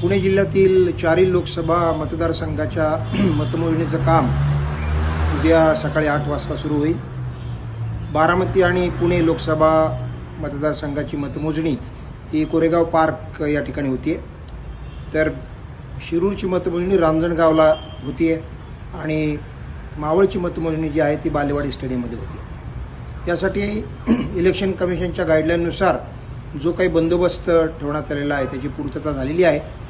पुणे जिल्ह्यातील चारही लोकसभा मतदारसंघाच्या मतमोजणीचं काम उद्या सकाळी आठ वाजता सुरू होईल. बारामती आणि पुणे लोकसभा मतदारसंघाची मतमोजणी ही कोरेगाव पार्क या ठिकाणी होतीये. तर शिरूरची मतमोजणी रांजणगावला होतीये आणि मावळची मतमोजणी जी आहे ती बालेवाडी स्टेडियममध्ये होती यासाठी इलेक्शन कमिशनच्या गाईडलाईननुसार जो काही बंदोबस्त ठेवण्यात आलेला आहे त्याची पूर्तता झालेली आहे.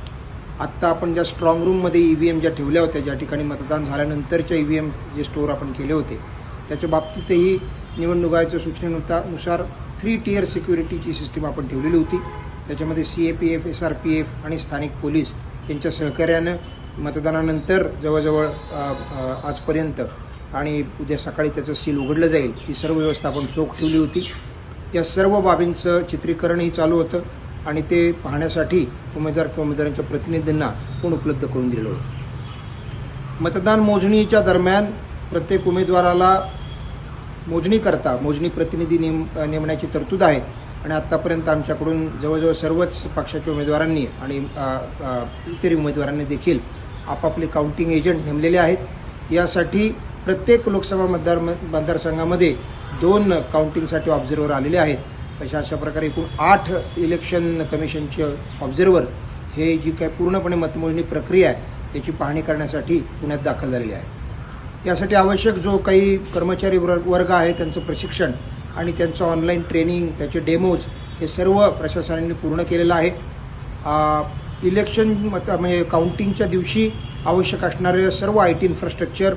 आत्ता आपण ज्या स्ट्रॉंग रूममध्ये ई व्ही एम ज्या ठेवल्या होत्या ज्या ठिकाणी मतदान झाल्यानंतरच्या ई व्ही एम जे स्टोअर आपण केले होते त्याच्या बाबतीतही निवडणूक आयोगाच्या सूचनेनुसार थ्री टियर सिक्युरिटीची सिस्टीम आपण ठेवलेली होती. त्याच्यामध्ये C A P F S R P F आणि स्थानिक पोलीस यांच्या सहकार्यानं मतदानानंतर जवळजवळ आजपर्यंत आणि उद्या सकाळी त्याचं सील उघडलं जाईल ही सर्व व्यवस्था आपण चोख ठेवली होती. या सर्व बाबींचं चित्रीकरणही चालू होतं. आणि ते पाहण्यासाठी उमेदवार किंवा उमेदवारांच्या प्रतिनिधींना पण उपलब्ध करून दिलेलं होतं? मतदान मोजणीच्या दरम्यान प्रत्येक उमेदवाराला मोजणी करता मोजणी प्रतिनिधी नेम नेमण्याची तरतूद आहे. आणि आत्तापर्यंत आमच्याकडून जवळजवळ सर्वच पक्षाच्या उमेदवारांनी आणि इतर उमेदवारांनी देखील आपापले काउंटिंग एजंट नेमलेले आहेत. यासाठी प्रत्येक लोकसभा मतदार मतदारसंघामध्ये दोन काउंटिंगसाठी ऑब्झर्व्हर आलेले आहेत. अशा अशा प्रकारे एकूण आठ इलेक्शन कमिशनचे ऑब्झर्वर हे जी काय पूर्णपणे मतमोजणी प्रक्रिया आहे त्याची पाहणी करण्यासाठी पुण्यात दाखल झालेली आहे. यासाठी आवश्यक जो काही कर्मचारी वर्ग वर्ग आहे त्यांचं प्रशिक्षण आणि त्यांचं ऑनलाईन ट्रेनिंग त्याचे डेमोज हे सर्व प्रशासनाने पूर्ण केलेलं आहे. इलेक्शन मत म्हणजे काउंटिंगच्या दिवशी आवश्यक असणारे सर्व आय टी इन्फ्रास्ट्रक्चर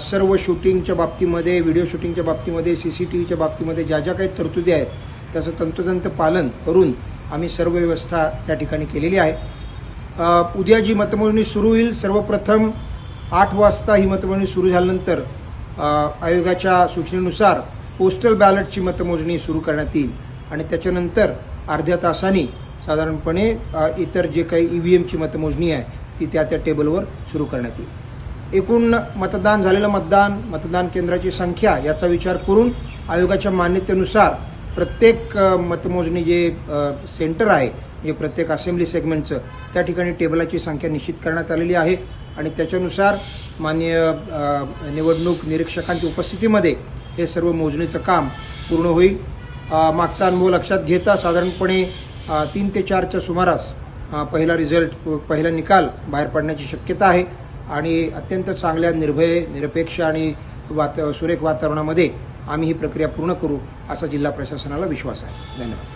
सर्व शूटिंगच्या बाबतीमध्ये व्हिडिओ शूटिंगच्या बाबतीमध्ये सी सी टी व्हीच्या बाबतीमध्ये ज्या ज्या काही तरतुदी आहेत त्याचं तंतोतंत पालन करून आम्ही सर्व व्यवस्था त्या ठिकाणी केलेली आहे. उद्या जी मतमोजणी सुरू होईल सर्वप्रथम आठ वाजता ही मतमोजणी सुरू झाल्यानंतर आयोगाच्या सूचनेनुसार पोस्टल बॅलेटची मतमोजणी सुरू करण्यात येईल. आणि त्याच्यानंतर अर्ध्या तासांनी साधारणपणे इतर जे काही ईव्हीएमची मतमोजणी आहे ती त्या त्या टेबलवर सुरू करण्यात येईल. एकूण मतदान झालेलं मतदान मतदान केंद्राची संख्या याचा विचार करून आयोगाच्या मान्यतेनुसार प्रत्येक मतमोजणी जे सेंटर आहे म्हणजे प्रत्येक असेंब्ली सेगमेंटचं त्या ठिकाणी टेबलाची संख्या निश्चित करण्यात आलेली आहे. आणि त्याच्यानुसार माननीय निवडणूक निरीक्षकांच्या उपस्थितीमध्ये हे सर्व मोजणीचं काम पूर्ण होईल. मागचा अनुभव लक्षात घेता साधारणपणे तीन ते चारच्या सुमारास पहिला रिझल्ट पहिला निकाल बाहेर पडण्याची शक्यता आहे. आणि अत्यंत चांगल्या निर्भय निरपेक्ष आणि वात सुरेख वातावरणामध्ये आम्ही ही प्रक्रिया पूर्ण करू असा जिल्हा प्रशासनाला विश्वास आहे. धन्यवाद.